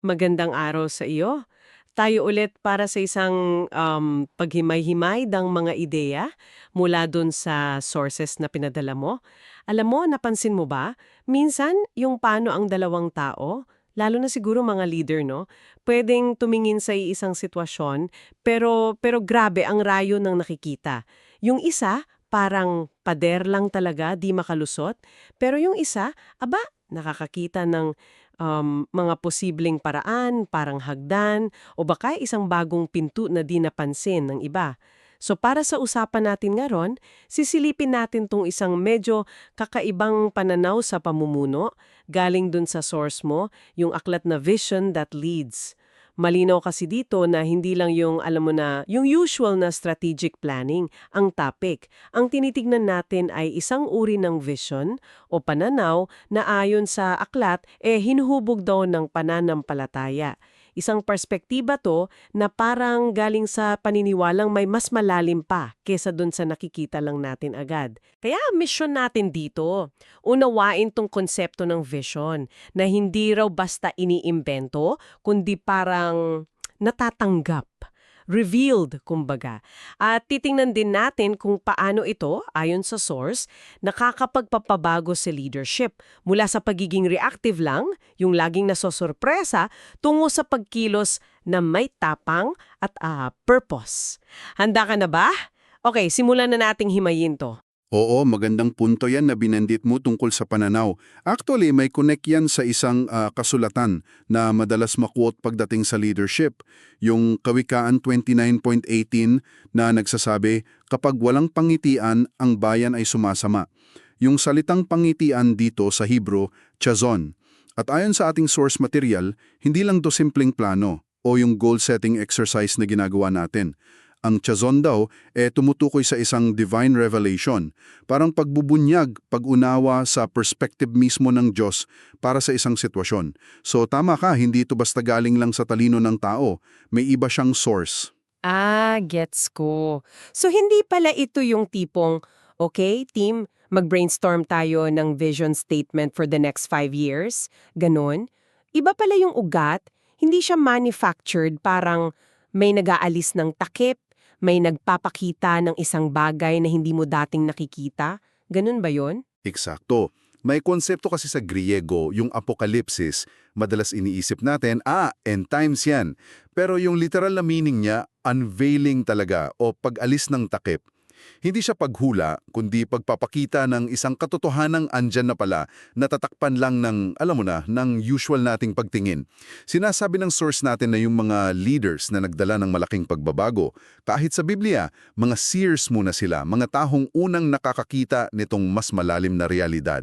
Magandang araw sa iyo. Tayo ulit para sa isang um, paghimay-himay ng mga ideya mula dun sa sources na pinadala mo. Alam mo, napansin mo ba? Minsan, yung paano ang dalawang tao, lalo na siguro mga leader, no? Pwedeng tumingin sa isang sitwasyon, pero, pero grabe ang rayo ng nakikita. Yung isa, parang pader lang talaga, di makalusot. Pero yung isa, aba, nakakakita ng um, mga posibleng paraan, parang hagdan, o baka isang bagong pinto na di napansin ng iba. So para sa usapan natin ngayon, sisilipin natin tong isang medyo kakaibang pananaw sa pamumuno, galing dun sa source mo, yung aklat na Vision That Leads. Malinaw kasi dito na hindi lang yung, alam mo na, yung usual na strategic planning ang topic. Ang tinitignan natin ay isang uri ng vision o pananaw na ayon sa aklat, eh hinuhubog daw ng pananampalataya. Isang perspektiba to na parang galing sa paniniwalang may mas malalim pa kesa dun sa nakikita lang natin agad. Kaya mission natin dito, unawain tong konsepto ng vision na hindi raw basta iniimbento, kundi parang natatanggap revealed, kumbaga. At titingnan din natin kung paano ito, ayon sa source, nakakapagpapabago sa leadership mula sa pagiging reactive lang, yung laging nasosorpresa, tungo sa pagkilos na may tapang at ah, purpose. Handa ka na ba? Okay, simulan na nating himayin to. Oo, magandang punto yan na binandit mo tungkol sa pananaw. Actually, may connect yan sa isang ah, kasulatan na madalas makuot pagdating sa leadership. Yung Kawikaan 29.18 na nagsasabi, kapag walang pangitian, ang bayan ay sumasama. Yung salitang pangitian dito sa Hebrew, chazon. At ayon sa ating source material, hindi lang do simpleng plano o yung goal-setting exercise na ginagawa natin. Ang chazon daw eh tumutukoy sa isang divine revelation, parang pagbubunyag, pag-unawa sa perspective mismo ng Diyos para sa isang sitwasyon. So tama ka, hindi ito basta galing lang sa talino ng tao, may iba siyang source. Ah, gets ko. So hindi pala ito yung tipong, okay, team, mag-brainstorm tayo ng vision statement for the next five years. Ganon. Iba pala yung ugat, hindi siya manufactured parang may nag-aalis ng takip, may nagpapakita ng isang bagay na hindi mo dating nakikita. Ganun ba yon? Eksakto. May konsepto kasi sa Griego, yung apokalipsis, madalas iniisip natin, ah, end times yan. Pero yung literal na meaning niya, unveiling talaga o pag-alis ng takip. Hindi siya paghula, kundi pagpapakita ng isang katotohanang andyan na pala, natatakpan lang ng, alam mo na, ng usual nating pagtingin. Sinasabi ng source natin na yung mga leaders na nagdala ng malaking pagbabago, kahit sa Biblia, mga seers muna sila, mga tahong unang nakakakita nitong mas malalim na realidad.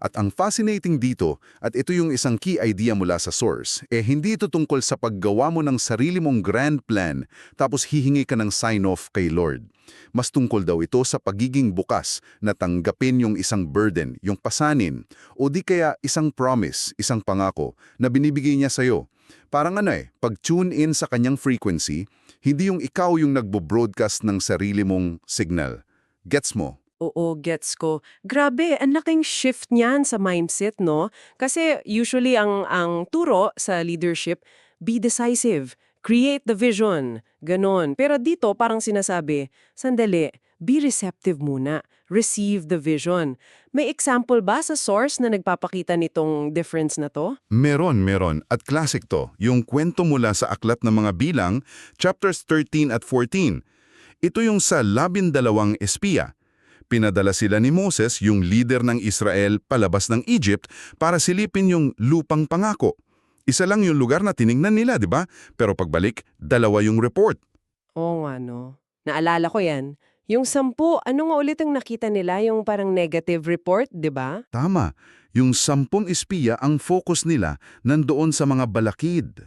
At ang fascinating dito, at ito yung isang key idea mula sa source, eh hindi ito tungkol sa paggawa mo ng sarili mong grand plan tapos hihingi ka ng sign-off kay Lord. Mas tungkol daw ito sa pagiging bukas na tanggapin yung isang burden, yung pasanin, o di kaya isang promise, isang pangako na binibigay niya sa'yo. Parang ano eh, pag-tune in sa kanyang frequency, hindi yung ikaw yung nagbo-broadcast ng sarili mong signal. Gets mo? Oo, gets ko. Grabe, ang laking shift niyan sa mindset, no? Kasi usually ang, ang turo sa leadership, be decisive, create the vision, ganon. Pero dito parang sinasabi, sandali, be receptive muna, receive the vision. May example ba sa source na nagpapakita nitong difference na to? Meron, meron. At classic to, yung kwento mula sa Aklat ng Mga Bilang, chapters 13 at 14. Ito yung sa labindalawang espiya. Pinadala sila ni Moses, yung leader ng Israel, palabas ng Egypt para silipin yung lupang pangako. Isa lang yung lugar na tiningnan nila, di ba? Pero pagbalik, dalawa yung report. Oo nga, no. Naalala ko yan. Yung sampu, ano nga ulit ang nakita nila? Yung parang negative report, di ba? Tama. Yung sampung espiya, ang focus nila nandoon sa mga balakid.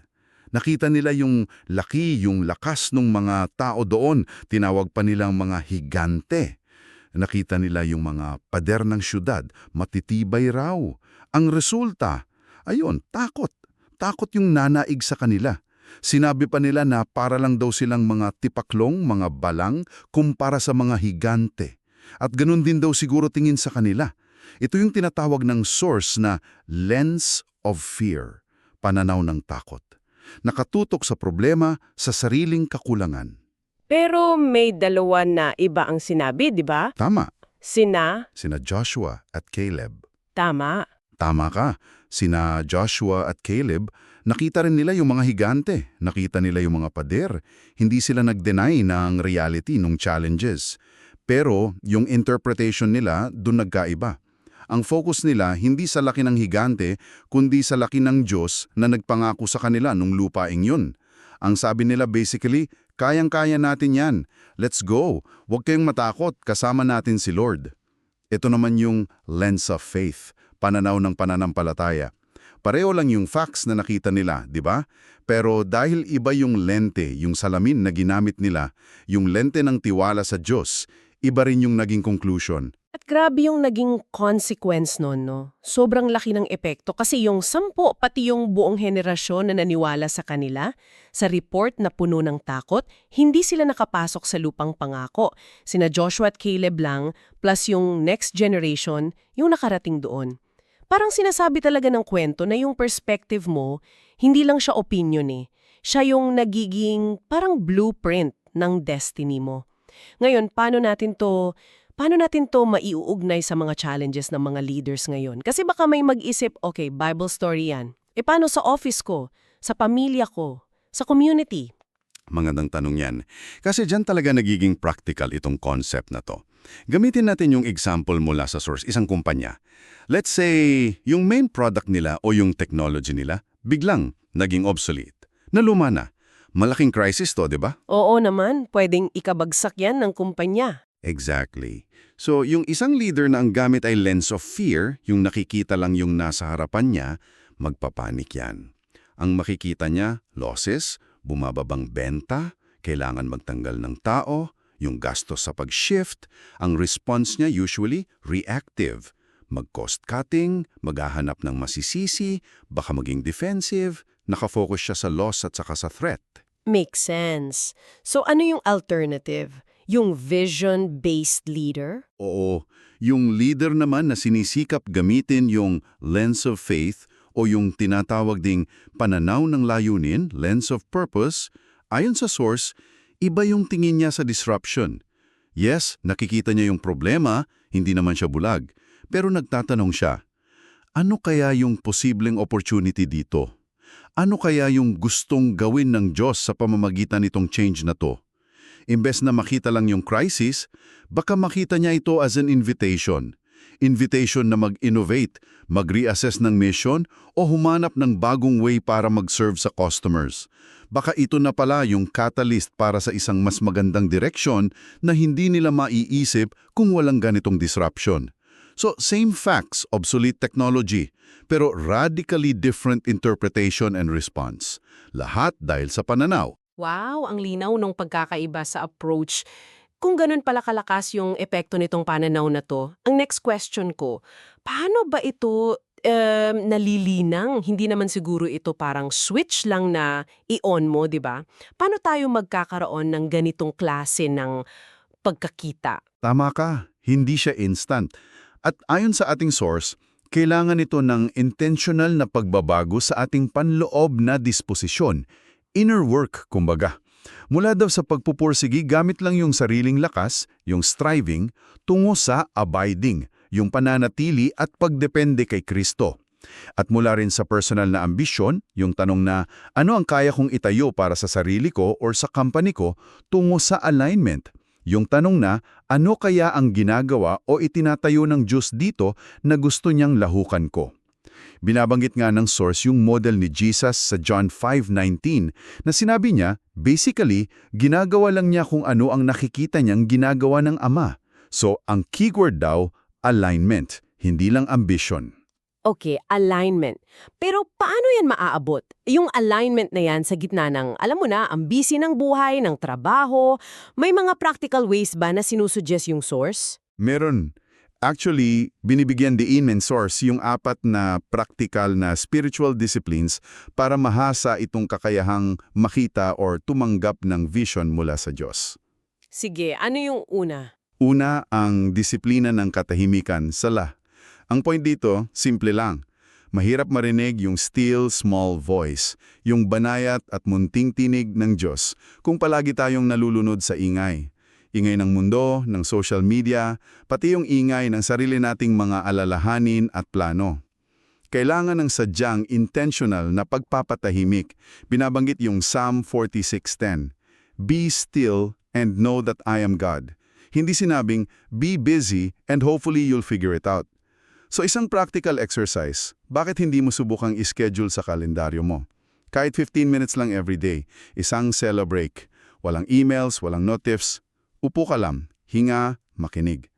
Nakita nila yung laki, yung lakas ng mga tao doon. Tinawag pa nilang mga higante. Nakita nila yung mga pader ng syudad, matitibay raw. Ang resulta, ayun, takot. Takot yung nanaig sa kanila. Sinabi pa nila na para lang daw silang mga tipaklong, mga balang, kumpara sa mga higante. At ganun din daw siguro tingin sa kanila. Ito yung tinatawag ng source na lens of fear. pananaw ng takot. Nakatutok sa problema sa sariling kakulangan. Pero may dalawa na iba ang sinabi, di ba? Tama, Sina, sina Joshua at Caleb. tama. Tama ka, sina Joshua at Caleb, nakita rin nila yung mga higante, nakita nila yung mga pader. Hindi sila nag-deny ng reality ng challenges. Pero yung interpretation nila dun nagkaiba. Ang focus nila hindi sa laki ng higante, kundi sa laki ng Diyos na nagpangako sa kanila nung lupaing yun. Ang sabi nila basically, kayang-kaya natin yan. Let's go. Huwag kayong matakot, kasama natin si Lord. Ito naman yung lens of faith, pananaw ng pananampalataya. Pareho lang yung facts na nakita nila, di ba? Pero dahil iba yung lente, yung salamin na ginamit nila, yung lente ng tiwala sa Diyos, iba rin yung naging conclusion. At grabe yung naging consequence nun, no? Sobrang laki ng epekto kasi yung sampo, pati yung buong henerasyon na naniwala sa kanila, sa report na puno ng takot, hindi sila nakapasok sa lupang pangako. Sina Joshua at Caleb lang, plus yung next generation, yung nakarating doon. Parang sinasabi talaga ng kwento na yung perspective mo, hindi lang siya opinion eh. Siya yung nagiging parang blueprint ng destiny mo. Ngayon, paano natin to paano natin to maiuugnay sa mga challenges ng mga leaders ngayon? Kasi baka may mag-isip, okay, Bible story yan. E paano sa office ko, sa pamilya ko, sa community? Magandang tanong yan. Kasi dyan talaga nagiging practical itong concept na to. Gamitin natin yung example mula sa source, isang kumpanya. Let's say, yung main product nila o yung technology nila, biglang naging obsolete. Naluma na. Malaking crisis to, di ba? Oo naman, pwedeng ikabagsak yan ng kumpanya. Exactly. So, yung isang leader na ang gamit ay lens of fear, yung nakikita lang yung nasa harapan niya, magpapanik yan. Ang makikita niya, losses, bumababang benta, kailangan magtanggal ng tao, yung gastos sa pag-shift, ang response niya usually reactive. Mag-cost cutting, maghahanap ng masisisi, baka maging defensive, nakafocus siya sa loss at saka sa threat. Makes sense. So ano yung alternative? Yung vision-based leader? Oo, yung leader naman na sinisikap gamitin yung lens of faith o yung tinatawag ding pananaw ng layunin, lens of purpose, ayon sa source, iba yung tingin niya sa disruption. Yes, nakikita niya yung problema, hindi naman siya bulag. Pero nagtatanong siya, ano kaya yung posibleng opportunity dito? Ano kaya yung gustong gawin ng Diyos sa pamamagitan nitong change na to? Imbes na makita lang yung crisis, baka makita niya ito as an invitation. Invitation na mag-innovate, mag-reassess ng mission o humanap ng bagong way para mag-serve sa customers. Baka ito na pala yung catalyst para sa isang mas magandang direksyon na hindi nila maiisip kung walang ganitong disruption. So, same facts, obsolete technology, pero radically different interpretation and response. Lahat dahil sa pananaw. Wow, ang linaw ng pagkakaiba sa approach. Kung ganun pala kalakas yung epekto nitong pananaw na to, ang next question ko, paano ba ito um, nalilinang? Hindi naman siguro ito parang switch lang na i-on mo, di ba? Paano tayo magkakaroon ng ganitong klase ng pagkakita? Tama ka, hindi siya instant. At ayon sa ating source, kailangan ito ng intentional na pagbabago sa ating panloob na disposisyon, inner work kumbaga. Mula daw sa pagpupursigi gamit lang yung sariling lakas, yung striving, tungo sa abiding, yung pananatili at pagdepende kay Kristo. At mula rin sa personal na ambisyon, yung tanong na ano ang kaya kong itayo para sa sarili ko or sa company ko tungo sa alignment. Yung tanong na ano kaya ang ginagawa o itinatayo ng Diyos dito na gusto niyang lahukan ko. Binabanggit nga ng source yung model ni Jesus sa John 5.19 na sinabi niya, basically, ginagawa lang niya kung ano ang nakikita niyang ginagawa ng Ama. So, ang keyword daw, alignment, hindi lang ambition. Okay, alignment. Pero paano yan maaabot? Yung alignment na yan sa gitna ng, alam mo na, ang busy ng buhay, ng trabaho, may mga practical ways ba na sinusuggest yung source? Meron. Actually, binibigyan diin ng source yung apat na practical na spiritual disciplines para mahasa itong kakayahang makita or tumanggap ng vision mula sa Diyos. Sige, ano yung una? Una, ang disiplina ng katahimikan, sala. Ang point dito, simple lang. Mahirap marinig yung still small voice, yung banayat at munting tinig ng Diyos kung palagi tayong nalulunod sa ingay. Ingay ng mundo, ng social media, pati yung ingay ng sarili nating mga alalahanin at plano. Kailangan ng sadyang intentional na pagpapatahimik. Binabanggit yung Psalm 46.10. Be still and know that I am God. Hindi sinabing, be busy and hopefully you'll figure it out. So isang practical exercise, bakit hindi mo subukang ischedule sa kalendaryo mo? Kahit 15 minutes lang every day, isang cello break. Walang emails, walang notifs. Upo ka lang, hinga, makinig.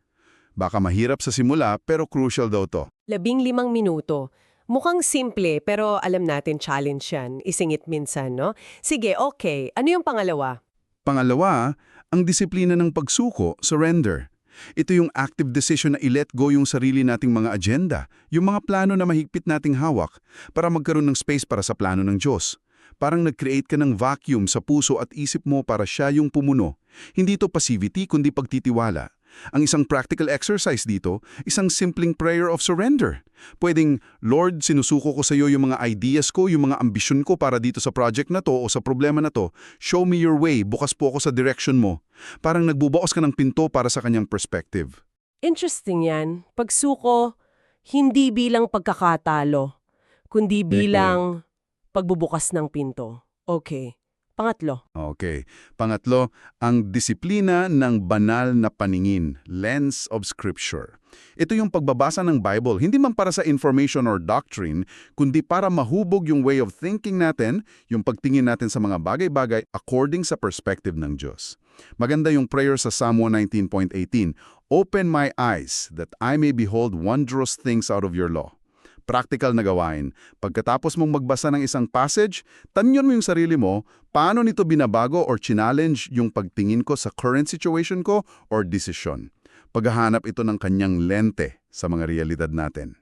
Baka mahirap sa simula pero crucial daw to. Labing limang minuto. Mukhang simple pero alam natin challenge yan. Isingit minsan, no? Sige, okay. Ano yung pangalawa? Pangalawa, ang disiplina ng pagsuko, surrender. Ito yung active decision na i-let go yung sarili nating mga agenda, yung mga plano na mahigpit nating hawak para magkaroon ng space para sa plano ng Diyos. Parang nag-create ka ng vacuum sa puso at isip mo para siya yung pumuno. Hindi to passivity kundi pagtitiwala. Ang isang practical exercise dito, isang simpleng prayer of surrender. Pwedeng, Lord, sinusuko ko sa iyo yung mga ideas ko, yung mga ambisyon ko para dito sa project na to o sa problema na to. Show me your way, bukas po ako sa direction mo. Parang nagbubukas ka ng pinto para sa kanyang perspective. Interesting yan. Pagsuko, hindi bilang pagkakatalo, kundi bilang pagbubukas ng pinto. Okay. Pangatlo. Okay. Pangatlo, ang disiplina ng banal na paningin, lens of scripture. Ito yung pagbabasa ng Bible, hindi man para sa information or doctrine, kundi para mahubog yung way of thinking natin, yung pagtingin natin sa mga bagay-bagay according sa perspective ng Diyos. Maganda yung prayer sa Psalm 119.18, Open my eyes that I may behold wondrous things out of your law practical na gawain. Pagkatapos mong magbasa ng isang passage, tanyon mo yung sarili mo, paano nito binabago or challenge yung pagtingin ko sa current situation ko or decision. Paghahanap ito ng kanyang lente sa mga realidad natin.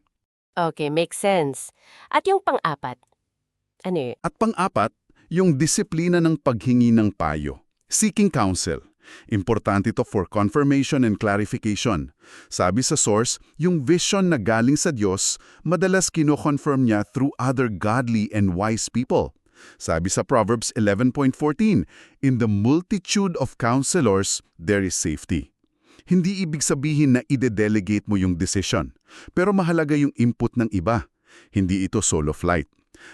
Okay, makes sense. At yung pang-apat, ano yun? At pang-apat, yung disiplina ng paghingi ng payo. Seeking counsel. Importante ito for confirmation and clarification. Sabi sa source, yung vision na galing sa Diyos, madalas kino-confirm niya through other godly and wise people. Sabi sa Proverbs 11.14, In the multitude of counselors, there is safety. Hindi ibig sabihin na ide-delegate mo yung decision, pero mahalaga yung input ng iba. Hindi ito solo flight.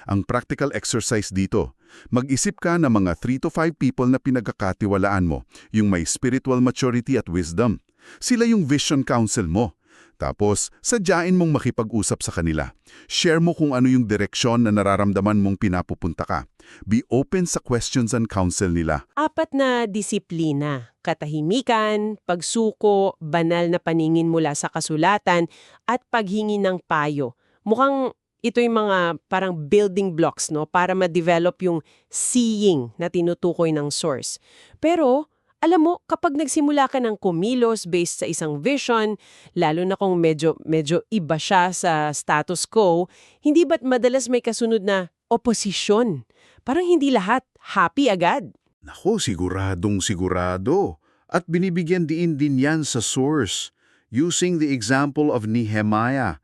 Ang practical exercise dito, mag-isip ka ng mga 3 to 5 people na pinagkakatiwalaan mo, yung may spiritual maturity at wisdom. Sila yung vision council mo. Tapos, sadyain mong makipag-usap sa kanila. Share mo kung ano yung direksyon na nararamdaman mong pinapupunta ka. Be open sa questions and counsel nila. Apat na disiplina. Katahimikan, pagsuko, banal na paningin mula sa kasulatan, at paghingi ng payo. Mukhang ito yung mga parang building blocks no para ma-develop yung seeing na tinutukoy ng source. Pero alam mo, kapag nagsimula ka ng kumilos based sa isang vision, lalo na kung medyo, medyo iba siya sa status quo, hindi ba't madalas may kasunod na oposisyon? Parang hindi lahat happy agad. Nako, siguradong sigurado. At binibigyan diin din yan sa source. Using the example of Nehemiah.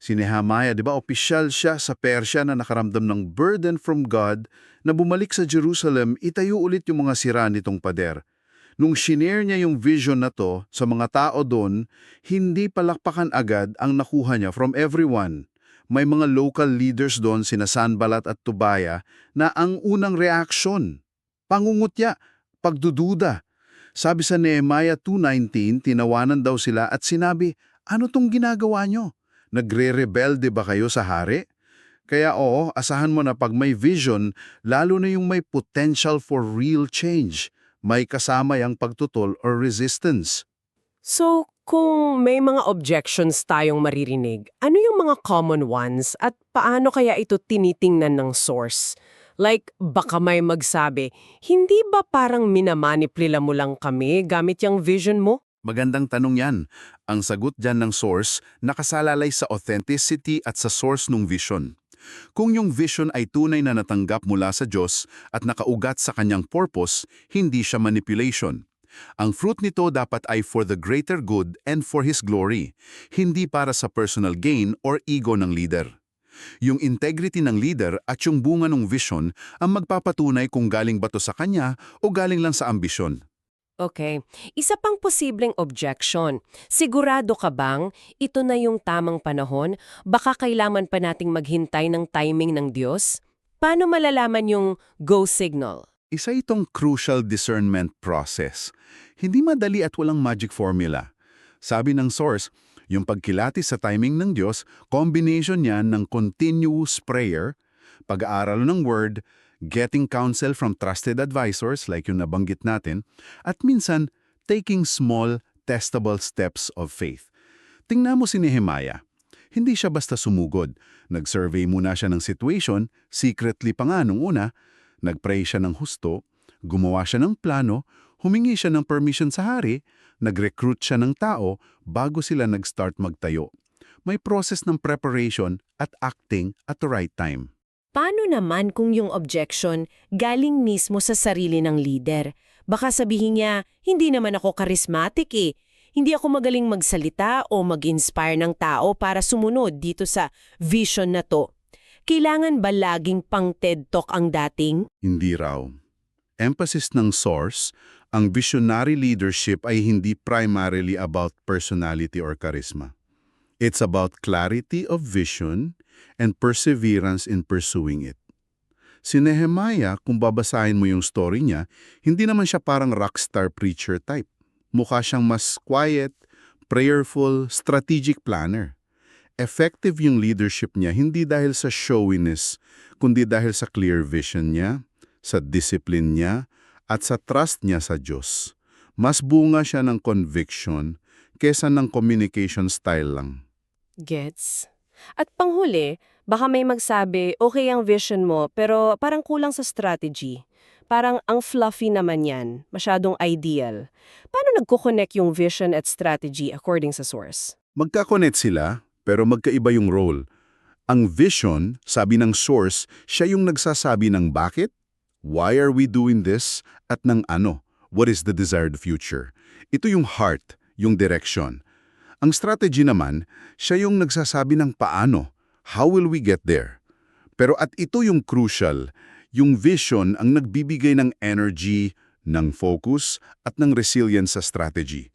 Si Nehemiah, di ba, opisyal siya sa Persya na nakaramdam ng burden from God na bumalik sa Jerusalem, itayo ulit yung mga sira nitong pader. Nung shinare niya yung vision na to sa mga tao doon, hindi palakpakan agad ang nakuha niya from everyone. May mga local leaders doon, sina Sanbalat at Tubaya, na ang unang reaksyon, pangungutya, pagdududa. Sabi sa Nehemiah 2.19, tinawanan daw sila at sinabi, ano tong ginagawa nyo? Nagre-rebelde ba kayo sa hari? Kaya oo, asahan mo na pag may vision, lalo na yung may potential for real change, may kasama yung pagtutol or resistance. So, kung may mga objections tayong maririnig, ano yung mga common ones at paano kaya ito tinitingnan ng source? Like, baka may magsabi, hindi ba parang minamaniplila mo lang kami gamit yung vision mo? Magandang tanong yan. Ang sagot dyan ng source nakasalalay sa authenticity at sa source ng vision. Kung yung vision ay tunay na natanggap mula sa Diyos at nakaugat sa kanyang purpose, hindi siya manipulation. Ang fruit nito dapat ay for the greater good and for His glory, hindi para sa personal gain or ego ng leader. Yung integrity ng leader at yung bunga ng vision ang magpapatunay kung galing ba to sa kanya o galing lang sa ambisyon. Okay. Isa pang posibleng objection. Sigurado ka bang ito na yung tamang panahon? Baka kailangan pa nating maghintay ng timing ng Diyos? Paano malalaman yung go signal? Isa itong crucial discernment process. Hindi madali at walang magic formula. Sabi ng source, yung pagkilati sa timing ng Diyos, combination yan ng continuous prayer, pag-aaral ng word, getting counsel from trusted advisors like yung nabanggit natin, at minsan, taking small, testable steps of faith. Tingnan mo si Nehemiah. Hindi siya basta sumugod. Nag-survey muna siya ng situation, secretly pa nga nung una, nag-pray siya ng husto, gumawa siya ng plano, humingi siya ng permission sa hari, nag-recruit siya ng tao bago sila nag-start magtayo. May process ng preparation at acting at the right time. Paano naman kung yung objection galing mismo sa sarili ng leader? Baka sabihin niya, hindi naman ako charismatic eh. Hindi ako magaling magsalita o mag-inspire ng tao para sumunod dito sa vision na to. Kailangan ba laging pang TED Talk ang dating? Hindi raw. Emphasis ng source, ang visionary leadership ay hindi primarily about personality or charisma. It's about clarity of vision and perseverance in pursuing it. Si Nehemiah, kung babasahin mo yung story niya, hindi naman siya parang rockstar preacher type. Mukha siyang mas quiet, prayerful, strategic planner. Effective yung leadership niya hindi dahil sa showiness, kundi dahil sa clear vision niya, sa discipline niya, at sa trust niya sa Diyos. Mas bunga siya ng conviction kesa ng communication style lang. Gets. At panghuli, baka may magsabi, okay ang vision mo, pero parang kulang sa strategy. Parang ang fluffy naman yan, masyadong ideal. Paano nagko-connect yung vision at strategy according sa source? Magkakonet sila, pero magkaiba yung role. Ang vision, sabi ng source, siya yung nagsasabi ng bakit, why are we doing this, at ng ano, what is the desired future. Ito yung heart, yung direction. Ang strategy naman, siya yung nagsasabi ng paano, how will we get there. Pero at ito yung crucial, yung vision ang nagbibigay ng energy, ng focus, at ng resilience sa strategy.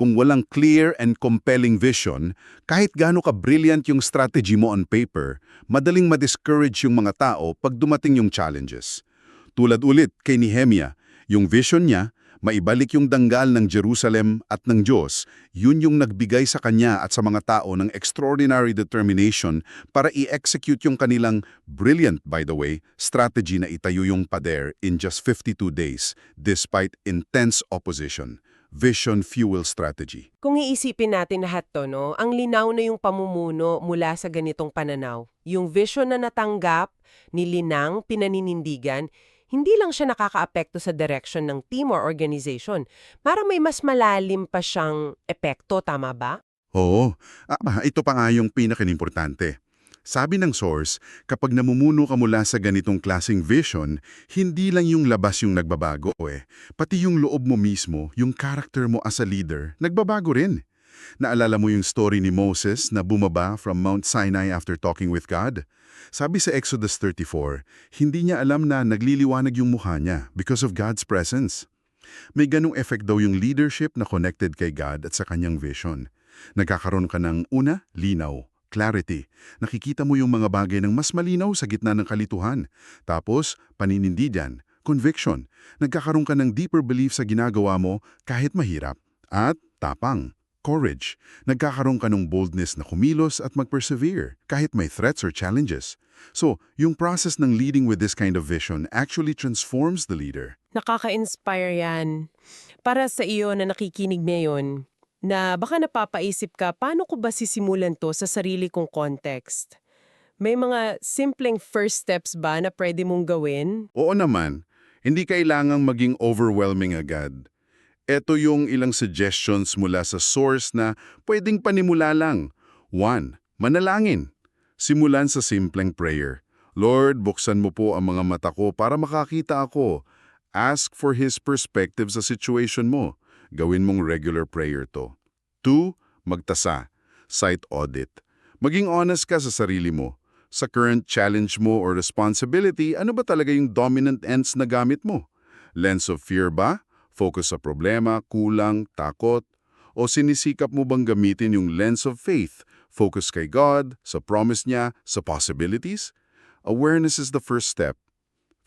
Kung walang clear and compelling vision, kahit gaano ka-brilliant yung strategy mo on paper, madaling ma-discourage yung mga tao pag dumating yung challenges. Tulad ulit kay Nehemia, yung vision niya, maibalik yung danggal ng Jerusalem at ng Diyos, yun yung nagbigay sa kanya at sa mga tao ng extraordinary determination para i-execute yung kanilang brilliant, by the way, strategy na itayo yung pader in just 52 days despite intense opposition. Vision Fuel Strategy. Kung iisipin natin lahat to, no, ang linaw na yung pamumuno mula sa ganitong pananaw. Yung vision na natanggap, nilinang, pinaninindigan, hindi lang siya nakakaapekto sa direction ng team or organization. Para may mas malalim pa siyang epekto, tama ba? Oo, ah, ito pa nga yung pinakinimportante. Sabi ng source, kapag namumuno ka mula sa ganitong klasing vision, hindi lang yung labas yung nagbabago eh. Pati yung loob mo mismo, yung character mo as a leader, nagbabago rin. Naalala mo yung story ni Moses na bumaba from Mount Sinai after talking with God? Sabi sa Exodus 34, hindi niya alam na nagliliwanag yung mukha niya because of God's presence. May ganong effect daw yung leadership na connected kay God at sa kanyang vision. Nagkakaroon ka ng una, linaw, clarity. Nakikita mo yung mga bagay ng mas malinaw sa gitna ng kalituhan. Tapos, paninindigan, conviction. Nagkakaroon ka ng deeper belief sa ginagawa mo kahit mahirap. At tapang, courage. Nagkakaroon ka ng boldness na kumilos at mag-persevere kahit may threats or challenges. So, yung process ng leading with this kind of vision actually transforms the leader. Nakaka-inspire yan. Para sa iyo na nakikinig ngayon, na baka napapaisip ka, paano ko ba sisimulan to sa sarili kong context? May mga simpleng first steps ba na pwede mong gawin? Oo naman, hindi kailangang maging overwhelming agad. Ito yung ilang suggestions mula sa source na pwedeng panimula lang. 1. Manalangin. Simulan sa simpleng prayer. Lord, buksan mo po ang mga mata ko para makakita ako. Ask for His perspective sa situation mo. Gawin mong regular prayer to. 2. Magtasa. Site audit. Maging honest ka sa sarili mo. Sa current challenge mo or responsibility, ano ba talaga yung dominant ends na gamit mo? Lens of fear ba? Focus sa problema, kulang, takot? O sinisikap mo bang gamitin yung lens of faith? Focus kay God, sa promise niya, sa possibilities? Awareness is the first step.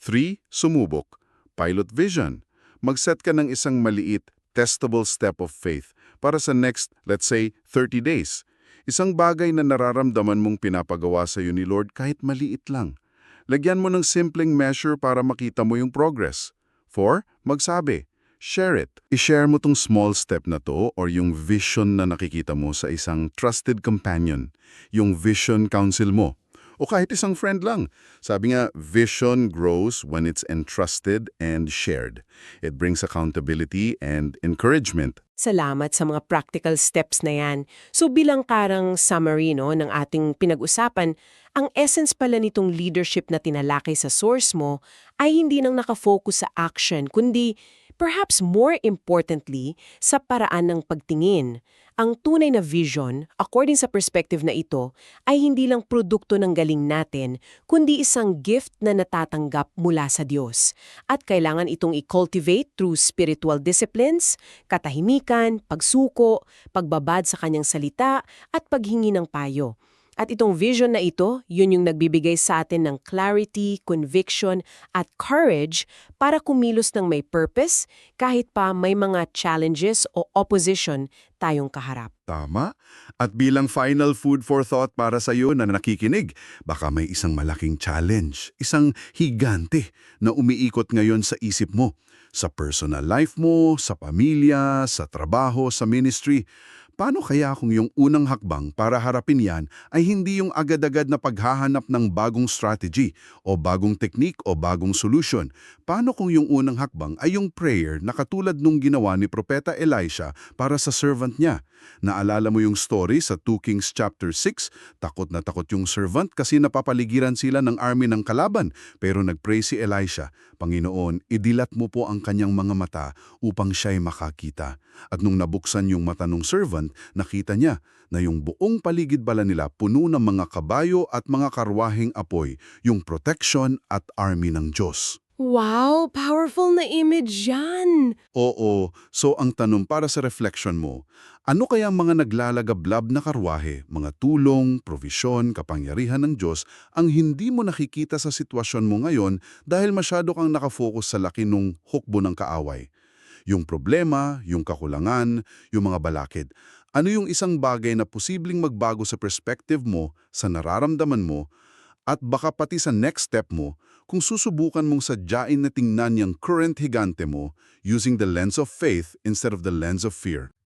3. Sumubok. Pilot vision. Mag-set ka ng isang maliit, testable step of faith para sa next, let's say, 30 days. Isang bagay na nararamdaman mong pinapagawa sa iyo ni Lord kahit maliit lang. Lagyan mo ng simpleng measure para makita mo yung progress. 4. Magsabi. Share it. I-share mo tong small step na to or yung vision na nakikita mo sa isang trusted companion, yung vision council mo. O kahit isang friend lang. Sabi nga, vision grows when it's entrusted and shared. It brings accountability and encouragement. Salamat sa mga practical steps na yan. So bilang karang summary no, ng ating pinag-usapan, ang essence pala nitong leadership na tinalakay sa source mo ay hindi nang nakafocus sa action, kundi perhaps more importantly, sa paraan ng pagtingin. Ang tunay na vision, according sa perspective na ito, ay hindi lang produkto ng galing natin, kundi isang gift na natatanggap mula sa Diyos. At kailangan itong i-cultivate through spiritual disciplines, katahimikan, pagsuko, pagbabad sa kanyang salita, at paghingi ng payo. At itong vision na ito, yun yung nagbibigay sa atin ng clarity, conviction, at courage para kumilos ng may purpose kahit pa may mga challenges o opposition tayong kaharap. Tama. At bilang final food for thought para sa iyo na nakikinig, baka may isang malaking challenge, isang higante na umiikot ngayon sa isip mo, sa personal life mo, sa pamilya, sa trabaho, sa ministry. Paano kaya kung yung unang hakbang para harapin yan ay hindi yung agad-agad na paghahanap ng bagong strategy o bagong technique o bagong solution? Paano kung yung unang hakbang ay yung prayer na katulad nung ginawa ni Propeta Elisha para sa servant niya? Naalala mo yung story sa 2 Kings chapter 6? Takot na takot yung servant kasi napapaligiran sila ng army ng kalaban. Pero nagpray si Elisha, Panginoon, idilat mo po ang kanyang mga mata upang siya'y makakita. At nung nabuksan yung mata ng servant, nakita niya na yung buong paligid bala nila puno ng mga kabayo at mga karwaheng apoy, yung protection at army ng Diyos. Wow! Powerful na image yan! Oo, so ang tanong para sa reflection mo, ano kaya ang mga naglalagablab na karwahe, mga tulong, provisyon, kapangyarihan ng Diyos ang hindi mo nakikita sa sitwasyon mo ngayon dahil masyado kang nakafocus sa laki ng hukbo ng kaaway? Yung problema, yung kakulangan, yung mga balakid. Ano yung isang bagay na posibleng magbago sa perspective mo, sa nararamdaman mo, at baka pati sa next step mo kung susubukan mong sadyain na tingnan yung current higante mo using the lens of faith instead of the lens of fear.